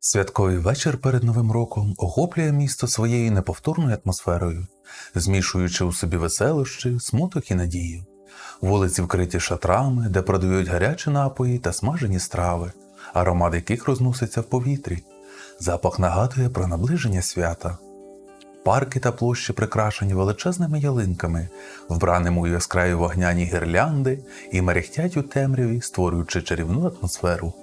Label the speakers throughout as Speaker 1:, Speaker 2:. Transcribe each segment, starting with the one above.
Speaker 1: Святковий вечір перед Новим роком охоплює місто своєю неповторною атмосферою, змішуючи у собі веселощі, смуток і надію. Вулиці вкриті шатрами, де продають гарячі напої та смажені страви, аромат яких розноситься в повітрі. Запах нагадує про наближення свята. Парки та площі прикрашені величезними ялинками, вбраними у яскраві вогняні гірлянди і мерехтять у темряві, створюючи чарівну атмосферу.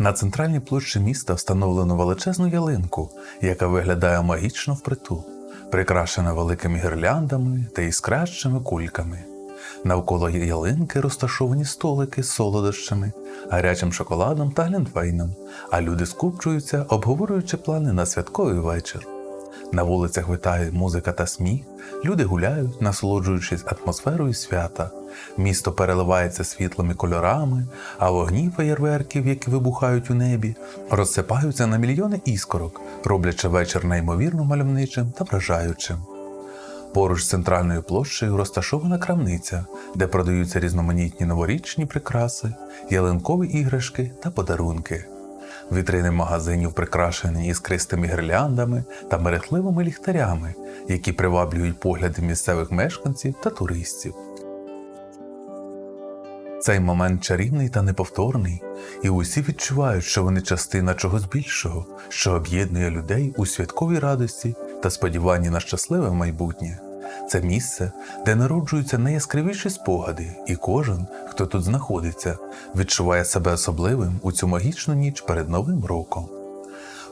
Speaker 1: На центральній площі міста встановлено величезну ялинку, яка виглядає магічно впритул, прикрашена великими гірляндами та іскращими кульками. Навколо ялинки розташовані столики з солодощами, гарячим шоколадом та глінтвейном, а люди скупчуються, обговорюючи плани на святковий вечір. На вулицях витає музика та сміх, люди гуляють, насолоджуючись атмосферою свята. Місто переливається світлими кольорами, а вогні феєрверків, які вибухають у небі, розсипаються на мільйони іскорок, роблячи вечір неймовірно мальовничим та вражаючим. Поруч з центральною площею розташована крамниця, де продаються різноманітні новорічні прикраси, ялинкові іграшки та подарунки. Вітрини магазинів прикрашені іскристими гірляндами та мерехтливими ліхтарями, які приваблюють погляди місцевих мешканців та туристів. Цей момент чарівний та неповторний, і усі відчувають, що вони частина чогось більшого, що об'єднує людей у святковій радості та сподіванні на щасливе майбутнє. Це місце, де народжуються найяскравіші спогади, і кожен, хто тут знаходиться, відчуває себе особливим у цю магічну ніч перед Новим роком.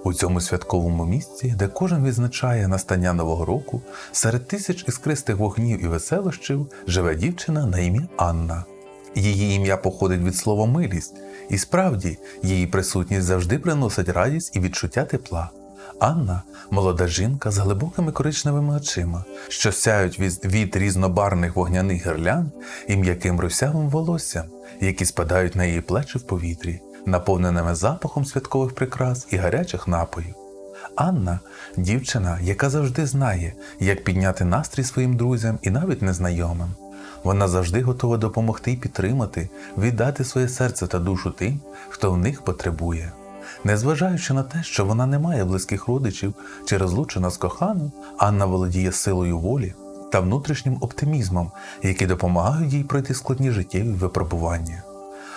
Speaker 1: У цьому святковому місці, де кожен відзначає настання нового року, серед тисяч іскристих вогнів і веселощів живе дівчина на ім'я Анна. Її ім'я походить від слова милість, і справді її присутність завжди приносить радість і відчуття тепла. Анна молода жінка з глибокими коричневими очима, що сяють від, від різнобарних вогняних гирлянд і м'яким русявим волоссям, які спадають на її плечі в повітрі, наповненими запахом святкових прикрас і гарячих напоїв. Анна дівчина, яка завжди знає, як підняти настрій своїм друзям і навіть незнайомим. Вона завжди готова допомогти і підтримати, віддати своє серце та душу тим, хто в них потребує. Незважаючи на те, що вона не має близьких родичів чи розлучена з коханим, Анна володіє силою волі та внутрішнім оптимізмом, які допомагають їй пройти складні життєві випробування.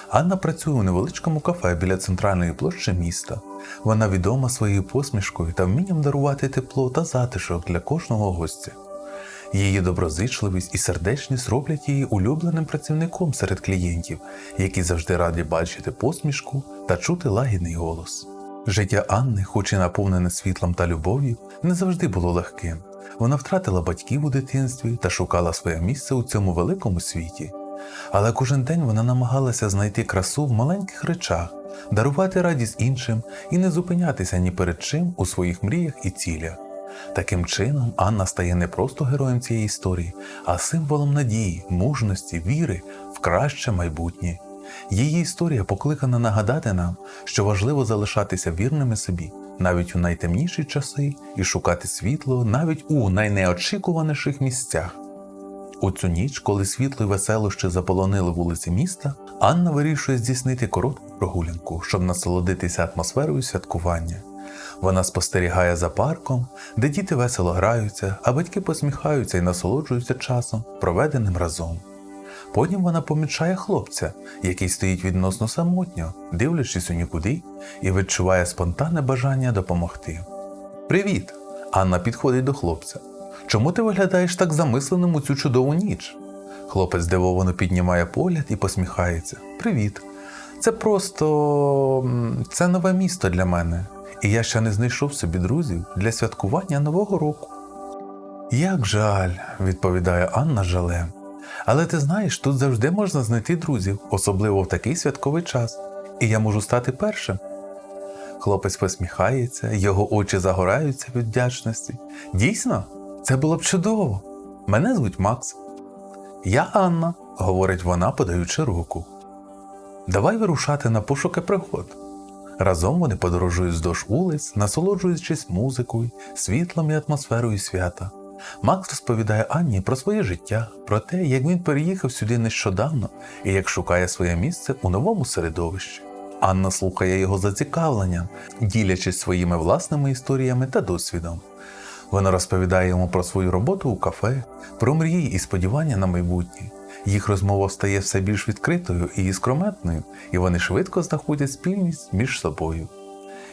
Speaker 1: Анна працює у невеличкому кафе біля центральної площі міста. Вона відома своєю посмішкою та вмінням дарувати тепло та затишок для кожного гостя. Її доброзичливість і сердечність роблять її улюбленим працівником серед клієнтів, які завжди раді бачити посмішку та чути лагідний голос. Життя Анни, хоч і наповнене світлом та любов'ю, не завжди було легким. Вона втратила батьків у дитинстві та шукала своє місце у цьому великому світі. Але кожен день вона намагалася знайти красу в маленьких речах, дарувати радість іншим і не зупинятися ні перед чим у своїх мріях і цілях. Таким чином, Анна стає не просто героєм цієї історії, а символом надії, мужності, віри в краще майбутнє. Її історія покликана нагадати нам, що важливо залишатися вірними собі навіть у найтемніші часи і шукати світло навіть у найнеочікуваніших місцях. У цю ніч, коли світло й веселощі заполонили вулиці міста, Анна вирішує здійснити коротку прогулянку, щоб насолодитися атмосферою святкування. Вона спостерігає за парком, де діти весело граються, а батьки посміхаються і насолоджуються часом, проведеним разом. Потім вона помічає хлопця, який стоїть відносно самотньо, дивлячись у нікуди, і відчуває спонтанне бажання допомогти. Привіт! Анна підходить до хлопця. Чому ти виглядаєш так замисленим у цю чудову ніч? Хлопець здивовано піднімає погляд і посміхається. Привіт. Це просто це нове місто для мене, і я ще не знайшов собі друзів для святкування Нового року. Як жаль, відповідає Анна жалем. Але ти знаєш, тут завжди можна знайти друзів, особливо в такий святковий час, і я можу стати першим. Хлопець посміхається, його очі загораються від вдячності. Дійсно, це було б чудово. Мене звуть Макс. Я Анна, говорить вона, подаючи руку. Давай вирушати на пошуки пригод. Разом вони подорожують вздовж вулиць, насолоджуючись музикою, світлом і атмосферою свята. Макс розповідає Анні про своє життя, про те, як він переїхав сюди нещодавно і як шукає своє місце у новому середовищі. Анна слухає його зацікавленням, ділячись своїми власними історіями та досвідом. Вона розповідає йому про свою роботу у кафе, про мрії і сподівання на майбутнє. Їх розмова стає все більш відкритою і іскрометною, і вони швидко знаходять спільність між собою.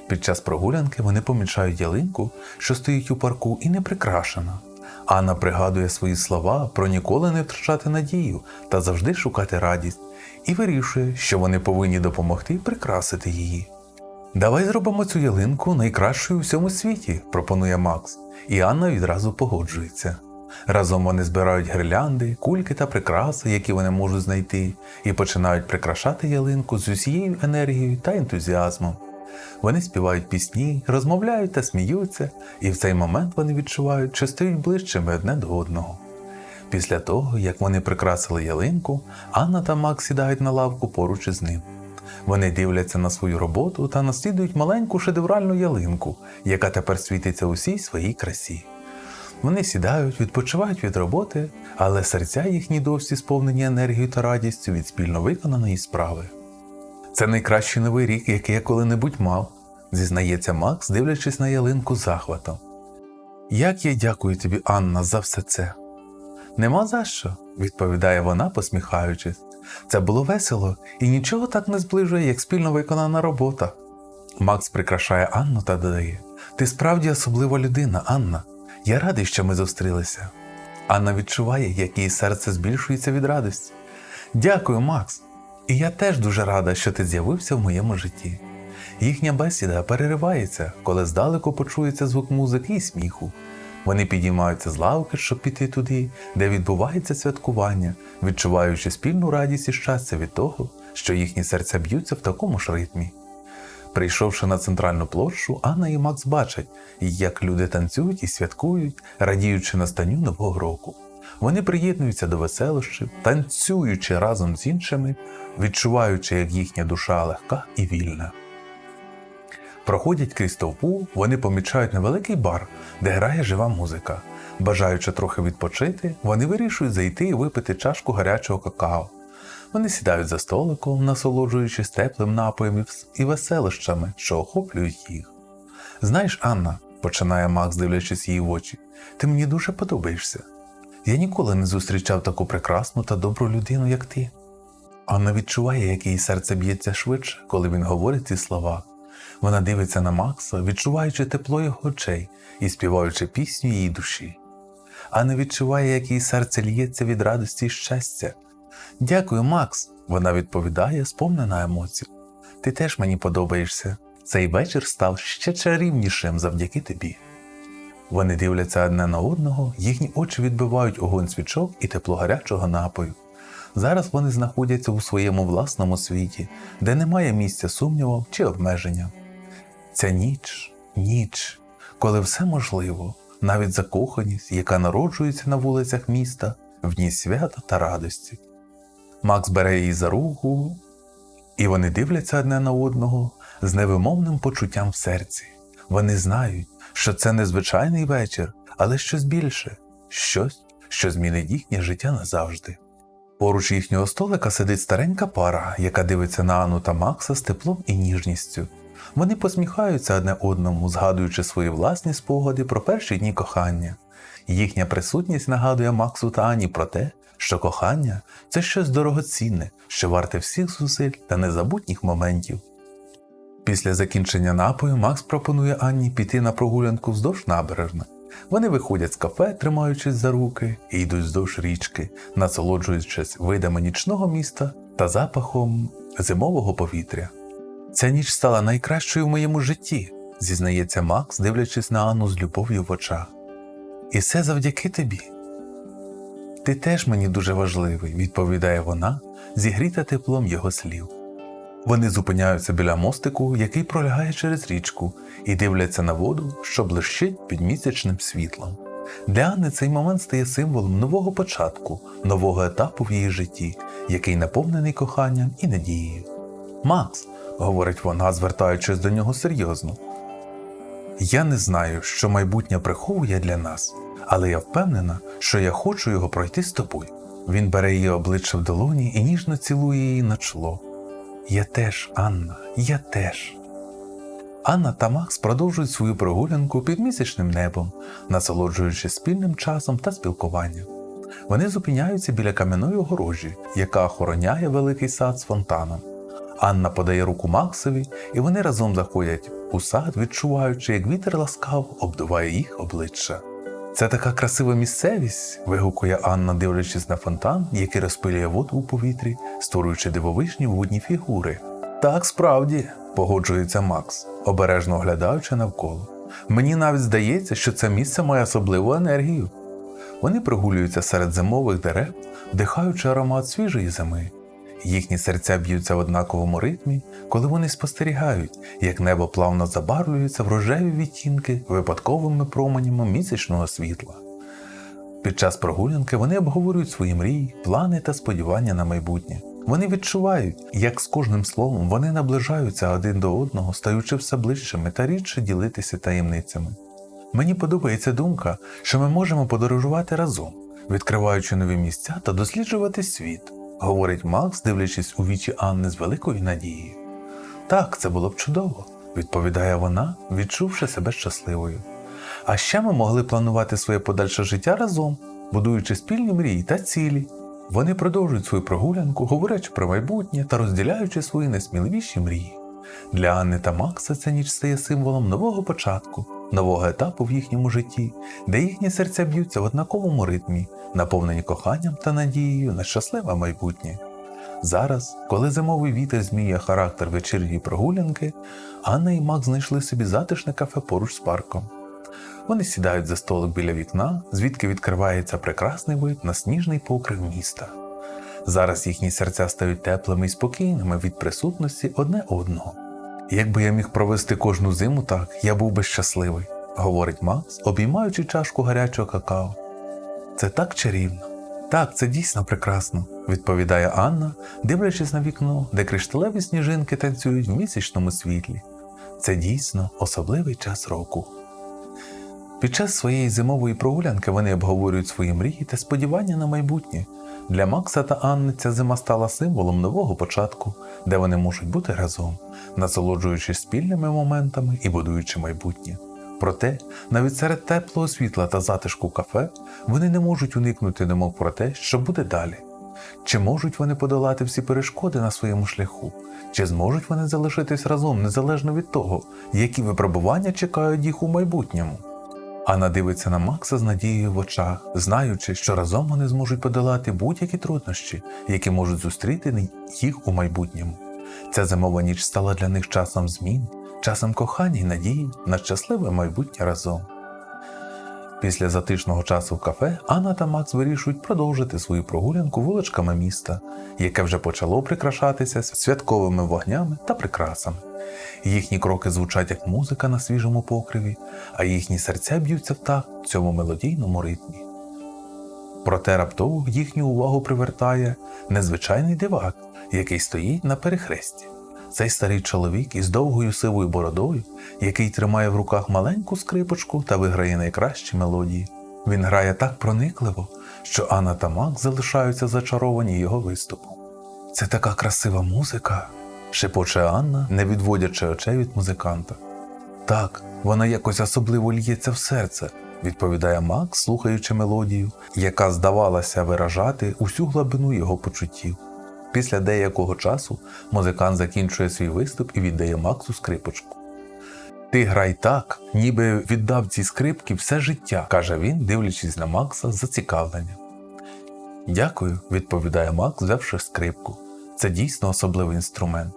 Speaker 1: Під час прогулянки вони помічають ялинку, що стоїть у парку і не прикрашена. Анна пригадує свої слова про ніколи не втрачати надію та завжди шукати радість, і вирішує, що вони повинні допомогти прикрасити її. Давай зробимо цю ялинку найкращою у всьому світі, пропонує Макс, і Анна відразу погоджується. Разом вони збирають гирлянди, кульки та прикраси, які вони можуть знайти, і починають прикрашати ялинку з усією енергією та ентузіазмом. Вони співають пісні, розмовляють та сміються, і в цей момент вони відчувають, що стають ближчими одне до одного. Після того, як вони прикрасили ялинку, Анна та Макс сідають на лавку поруч із ним. Вони дивляться на свою роботу та наслідують маленьку шедевральну ялинку, яка тепер світиться у всій своїй красі. Вони сідають, відпочивають від роботи, але серця їхні досі сповнені енергією та радістю від спільно виконаної справи. Це найкращий новий рік, який я коли-небудь мав, зізнається Макс, дивлячись на ялинку захватом. Як я дякую тобі, Анна, за все це. Нема за що, відповідає вона, посміхаючись. Це було весело і нічого так не зближує, як спільно виконана робота. Макс прикрашає Анну та додає: Ти справді особлива людина, Анна. Я радий, що ми зустрілися. Анна відчуває, як її серце збільшується від радості. Дякую, Макс. І я теж дуже рада, що ти з'явився в моєму житті. Їхня бесіда переривається, коли здалеку почується звук музики і сміху. Вони підіймаються з лавки, щоб піти туди, де відбувається святкування, відчуваючи спільну радість і щастя від того, що їхні серця б'ються в такому ж ритмі. Прийшовши на центральну площу, Анна і Макс бачать, як люди танцюють і святкують, радіючи настанню нового року. Вони приєднуються до веселощів, танцюючи разом з іншими, відчуваючи, як їхня душа легка і вільна. Проходять крізь товпу, вони помічають невеликий бар, де грає жива музика. Бажаючи трохи відпочити, вони вирішують зайти і випити чашку гарячого какао. Вони сідають за столиком, насолоджуючись теплим напоєм і веселищами, що охоплюють їх. Знаєш, Анна, починає Макс, дивлячись їй в очі, ти мені дуже подобаєшся. Я ніколи не зустрічав таку прекрасну та добру людину, як ти. Анна відчуває, як її серце б'ється швидше, коли він говорить ці слова. Вона дивиться на Макса, відчуваючи тепло його очей і співаючи пісню її душі. Анна відчуває, як її серце л'ється від радості і щастя. Дякую, Макс, вона відповідає, сповнена емоцій. Ти теж мені подобаєшся. Цей вечір став ще чарівнішим завдяки тобі. Вони дивляться одне на одного, їхні очі відбивають огонь свічок і тепло гарячого напою. Зараз вони знаходяться у своєму власному світі, де немає місця сумнівам чи обмеженням. Ця ніч, ніч, коли все можливо, навіть закоханість, яка народжується на вулицях міста, в ній свята та радості. Макс бере її за руку, і вони дивляться одне на одного з невимовним почуттям в серці. Вони знають, що це не звичайний вечір, але щось більше, щось, що змінить їхнє життя назавжди. Поруч їхнього столика сидить старенька пара, яка дивиться на Анну та Макса з теплом і ніжністю. Вони посміхаються одне одному, згадуючи свої власні спогади про перші дні кохання. Їхня присутність нагадує Максу та Ані про те, що кохання це щось дорогоцінне, що варте всіх зусиль та незабутніх моментів. Після закінчення напою Макс пропонує Анні піти на прогулянку вздовж набережни. Вони виходять з кафе, тримаючись за руки, і йдуть вздовж річки, насолоджуючись видами нічного міста та запахом зимового повітря. Ця ніч стала найкращою в моєму житті, зізнається Макс, дивлячись на Анну з любов'ю в очах. І все завдяки тобі. Ти теж мені дуже важливий, відповідає вона, зігріта теплом його слів. Вони зупиняються біля мостику, який пролягає через річку, і дивляться на воду, що блищить під місячним світлом. Для Анни цей момент стає символом нового початку, нового етапу в її житті, який наповнений коханням і надією. Макс, говорить вона, звертаючись до нього серйозно. Я не знаю, що майбутнє приховує для нас, але я впевнена, що я хочу його пройти з тобою. Він бере її обличчя в долоні і ніжно цілує її на чоло. Я теж, Анна, я теж. Анна та Макс продовжують свою прогулянку під місячним небом, насолоджуючись спільним часом та спілкуванням. Вони зупиняються біля кам'яної огорожі, яка охороняє великий сад з фонтаном. Анна подає руку Максові, і вони разом заходять у сад, відчуваючи, як вітер ласкав обдуває їх обличчя. Це така красива місцевість, вигукує Анна, дивлячись на фонтан, який розпилює воду у повітрі, створюючи дивовижні водні фігури. Так, справді, погоджується Макс, обережно оглядаючи навколо. Мені навіть здається, що це місце має особливу енергію. Вони прогулюються серед зимових дерев, вдихаючи аромат свіжої зими. Їхні серця б'ються в однаковому ритмі, коли вони спостерігають, як небо плавно забарвлюється в рожеві відтінки випадковими променями місячного світла. Під час прогулянки вони обговорюють свої мрії, плани та сподівання на майбутнє. Вони відчувають, як з кожним словом вони наближаються один до одного, стаючи все ближчими та рідше ділитися таємницями. Мені подобається думка, що ми можемо подорожувати разом, відкриваючи нові місця та досліджувати світ, говорить Макс, дивлячись у вічі Анни з великою надією. Так, це було б чудово, відповідає вона, відчувши себе щасливою. А ще ми могли планувати своє подальше життя разом, будуючи спільні мрії та цілі. Вони продовжують свою прогулянку, говорячи про майбутнє та розділяючи свої найсміливіші мрії. Для Анни та Макса ця ніч стає символом нового початку, нового етапу в їхньому житті, де їхні серця б'ються в однаковому ритмі, наповнені коханням та надією на щасливе майбутнє. Зараз, коли зимовий вітер зміє характер вечірньої прогулянки, Анна і Макс знайшли собі затишне кафе поруч з парком. Вони сідають за столик біля вікна, звідки відкривається прекрасний вид на сніжний покрив міста. Зараз їхні серця стають теплими і спокійними від присутності одне одного. Якби я міг провести кожну зиму так, я був би щасливий, говорить Макс, обіймаючи чашку гарячого какао. Це так чарівно. Так, це дійсно прекрасно, відповідає Анна, дивлячись на вікно, де кришталеві сніжинки танцюють в місячному світлі. Це дійсно особливий час року. Під час своєї зимової прогулянки вони обговорюють свої мрії та сподівання на майбутнє. Для Макса та Анни ця зима стала символом нового початку, де вони можуть бути разом, насолоджуючись спільними моментами і будуючи майбутнє. Проте, навіть серед теплого світла та затишку кафе, вони не можуть уникнути думок про те, що буде далі. Чи можуть вони подолати всі перешкоди на своєму шляху? Чи зможуть вони залишитись разом незалежно від того, які випробування чекають їх у майбутньому? Анна дивиться на Макса з надією в очах, знаючи, що разом вони зможуть подолати будь-які труднощі, які можуть зустріти їх у майбутньому. Ця зимова ніч стала для них часом змін, часом кохання і надії на щасливе майбутнє разом. Після затишного часу в кафе Анна та Макс вирішують продовжити свою прогулянку вуличками міста, яке вже почало прикрашатися святковими вогнями та прикрасами. Їхні кроки звучать як музика на свіжому покриві, а їхні серця б'ються в такт цьому мелодійному ритмі. Проте раптово їхню увагу привертає незвичайний дивак, який стоїть на перехресті. Цей старий чоловік із довгою сивою бородою, який тримає в руках маленьку скрипочку та виграє найкращі мелодії. Він грає так проникливо, що Анна та Мак залишаються зачаровані його виступом. Це така красива музика, шепоче Анна, не відводячи очей від музиканта. Так, вона якось особливо л'ється в серце, відповідає Макс, слухаючи мелодію, яка здавалася виражати усю глибину його почуттів. Після деякого часу музикант закінчує свій виступ і віддає Максу скрипочку. Ти грай так, ніби віддав цій скрипки все життя, каже він, дивлячись на Макса з зацікавленням. Дякую, відповідає Макс, взявши скрипку. Це дійсно особливий інструмент.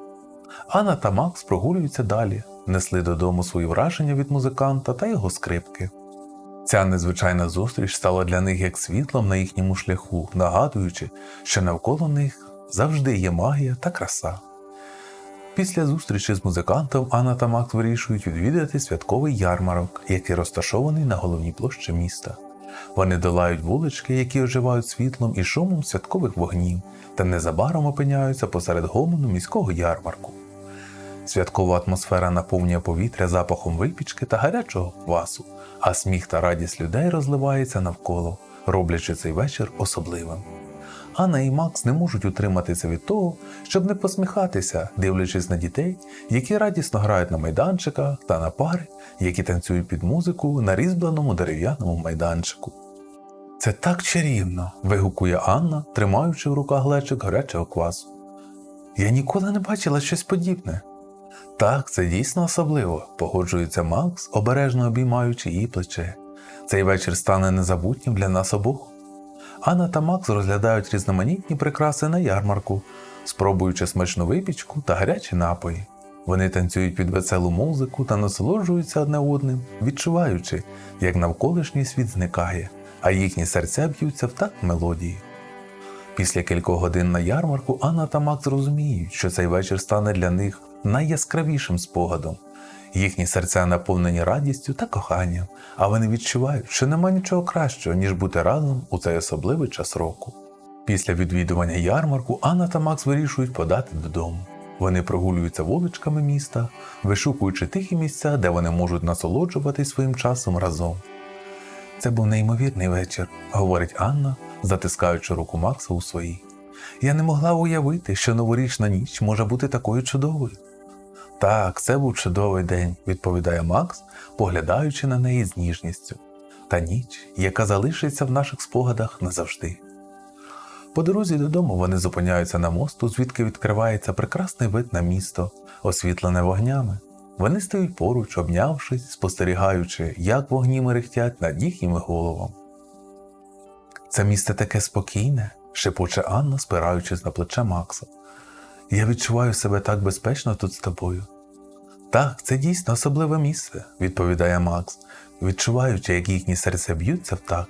Speaker 1: Анна та Макс прогулюються далі, несли додому свої враження від музиканта та його скрипки. Ця незвичайна зустріч стала для них як світлом на їхньому шляху, нагадуючи, що навколо них завжди є магія та краса. Після зустрічі з музикантом Анна та Макс вирішують відвідати святковий ярмарок, який розташований на головній площі міста. Вони долають вулички, які оживають світлом і шумом святкових вогнів, та незабаром опиняються посеред гомону міського ярмарку. Святкова атмосфера наповнює повітря запахом випічки та гарячого квасу, а сміх та радість людей розливається навколо, роблячи цей вечір особливим. Анна і Макс не можуть утриматися від того, щоб не посміхатися, дивлячись на дітей, які радісно грають на майданчиках та на пари, які танцюють під музику на різьбленому дерев'яному майданчику. Це так чарівно. вигукує Анна, тримаючи в руках глечик гарячого квасу. Я ніколи не бачила щось подібне. Так, це дійсно особливо, погоджується Макс, обережно обіймаючи її плече. Цей вечір стане незабутнім для нас обох. Анна та Макс розглядають різноманітні прикраси на ярмарку, спробуючи смачну випічку та гарячі напої. Вони танцюють під веселу музику та насолоджуються одне одним, відчуваючи, як навколишній світ зникає, а їхні серця б'ються в такт мелодії. Після кількох годин на ярмарку Анна та Макс розуміють, що цей вечір стане для них найяскравішим спогадом. Їхні серця наповнені радістю та коханням, а вони відчувають, що нема нічого кращого, ніж бути разом у цей особливий час року. Після відвідування ярмарку Анна та Макс вирішують подати додому. Вони прогулюються вуличками міста, вишукуючи тихі місця, де вони можуть насолоджуватись своїм часом разом. Це був неймовірний вечір, говорить Анна, затискаючи руку Макса у своїй. Я не могла уявити, що новорічна ніч може бути такою чудовою. Так, це був чудовий день, відповідає Макс, поглядаючи на неї з ніжністю. Та ніч, яка залишиться в наших спогадах назавжди. По дорозі додому вони зупиняються на мосту, звідки відкривається прекрасний вид на місто, освітлене вогнями. Вони стоять поруч, обнявшись, спостерігаючи, як вогні мерехтять над їхніми головами. Це місце таке спокійне, шепоче Анна, спираючись на плече Макса. Я відчуваю себе так безпечно тут з тобою. Так, це дійсно особливе місце, відповідає Макс, відчуваючи, як їхні серця б'ються в так.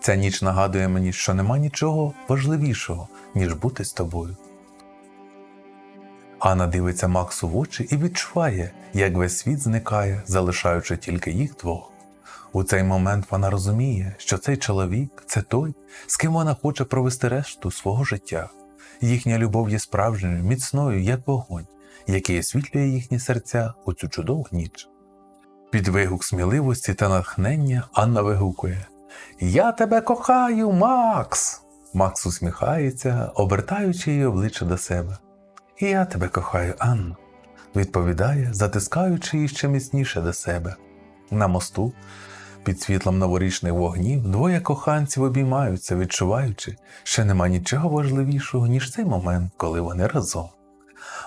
Speaker 1: Ця ніч нагадує мені, що нема нічого важливішого, ніж бути з тобою. Анна дивиться Максу в очі і відчуває, як весь світ зникає, залишаючи тільки їх двох. У цей момент вона розуміє, що цей чоловік це той, з ким вона хоче провести решту свого життя. Їхня любов є справжньою, міцною, як вогонь, який освітлює їхні серця у цю чудову ніч. Під вигук сміливості та натхнення Анна вигукує Я тебе кохаю, Макс. Макс усміхається, обертаючи її обличчя до себе. Я тебе кохаю, Анно, відповідає, затискаючи її ще міцніше до себе. На мосту, під світлом новорічних вогнів, двоє коханців обіймаються, відчуваючи, що нема нічого важливішого, ніж цей момент, коли вони разом.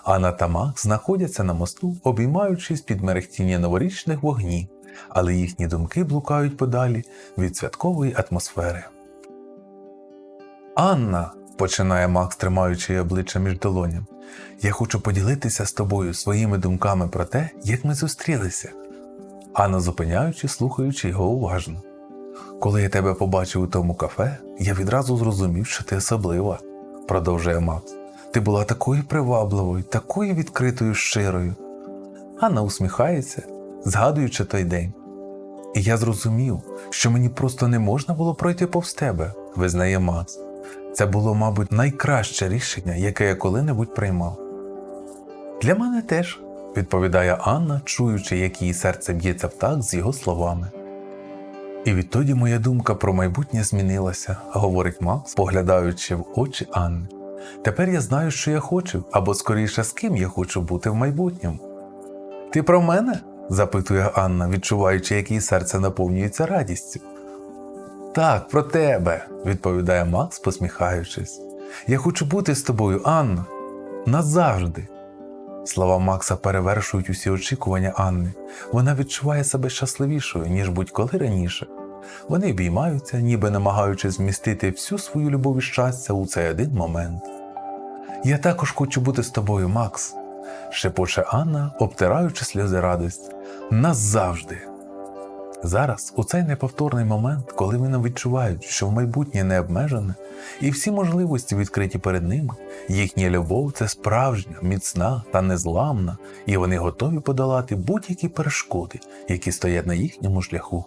Speaker 1: Анна та Макс знаходяться на мосту, обіймаючись під мерехтіння новорічних вогнів, але їхні думки блукають подалі від святкової атмосфери. Анна, починає Макс, тримаючи її обличчя між долоням, я хочу поділитися з тобою своїми думками про те, як ми зустрілися. Анна, зупиняючи, слухаючи його уважно. Коли я тебе побачив у тому кафе, я відразу зрозумів, що ти особлива, продовжує Макс. Ти була такою привабливою, такою відкритою щирою. Анна усміхається, згадуючи той день. І я зрозумів, що мені просто не можна було пройти повз тебе, визнає Макс. Це було, мабуть, найкраще рішення, яке я коли-небудь приймав. Для мене теж, відповідає Анна, чуючи, як її серце б'ється в так з його словами. І відтоді моя думка про майбутнє змінилася, говорить Макс, поглядаючи в очі Анни. Тепер я знаю, що я хочу, або скоріше з ким я хочу бути в майбутньому. Ти про мене? запитує Анна, відчуваючи, як її серце наповнюється радістю. Так, про тебе, відповідає Макс, посміхаючись. Я хочу бути з тобою, Анна. Назавжди. Слова Макса перевершують усі очікування Анни. Вона відчуває себе щасливішою, ніж будь-коли раніше. Вони обіймаються, ніби намагаючись змістити всю свою любов і щастя у цей один момент. Я також хочу бути з тобою, Макс, шепоче Анна, обтираючи сльози радості. Назавжди. Зараз, у цей неповторний момент, коли вони відчувають, що в майбутнє не обмежене, і всі можливості відкриті перед ними, їхня любов це справжня, міцна та незламна, і вони готові подолати будь-які перешкоди, які стоять на їхньому шляху.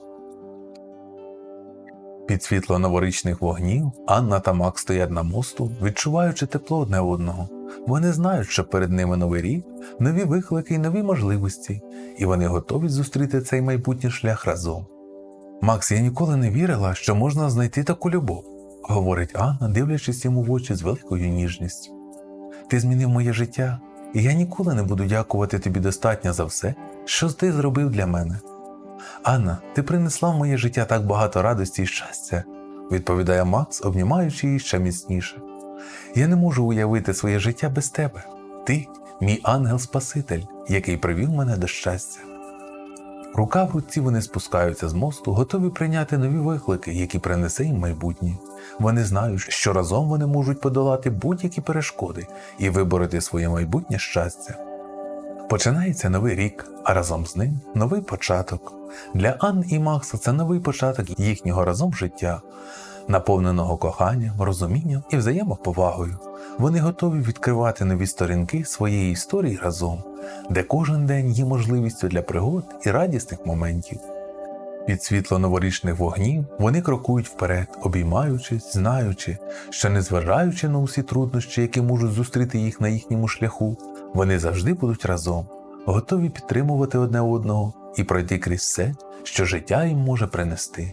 Speaker 1: Під світло новорічних вогнів Анна та Мак стоять на мосту, відчуваючи тепло одне одного. Вони знають, що перед ними новий рік, нові виклики і нові можливості, і вони готові зустріти цей майбутній шлях разом. Макс, я ніколи не вірила, що можна знайти таку любов, говорить Анна, дивлячись йому в очі з великою ніжністю. Ти змінив моє життя, і я ніколи не буду дякувати тобі достатньо за все, що ти зробив для мене. Анна, ти принесла в моє життя так багато радості і щастя, відповідає Макс, обнімаючи її ще міцніше. Я не можу уявити своє життя без тебе. Ти мій ангел-спаситель, який привів мене до щастя. Рука в руці вони спускаються з мосту, готові прийняти нові виклики, які принесе їм майбутнє. Вони знають, що разом вони можуть подолати будь-які перешкоди і вибороти своє майбутнє щастя. Починається новий рік, а разом з ним новий початок. Для Ан і Макса це новий початок їхнього разом життя, наповненого коханням, розумінням і взаємоповагою. Вони готові відкривати нові сторінки своєї історії разом, де кожен день є можливістю для пригод і радісних моментів. Під світло новорічних вогнів вони крокують вперед, обіймаючись, знаючи, що незважаючи на усі труднощі, які можуть зустріти їх на їхньому шляху, вони завжди будуть разом, готові підтримувати одне одного і пройти крізь все, що життя їм може принести.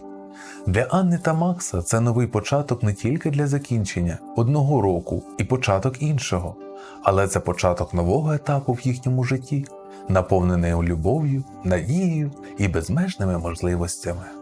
Speaker 1: Для Анни та Макса це новий початок не тільки для закінчення одного року і початок іншого, але це початок нового етапу в їхньому житті, наповнений любов'ю, надією і безмежними можливостями.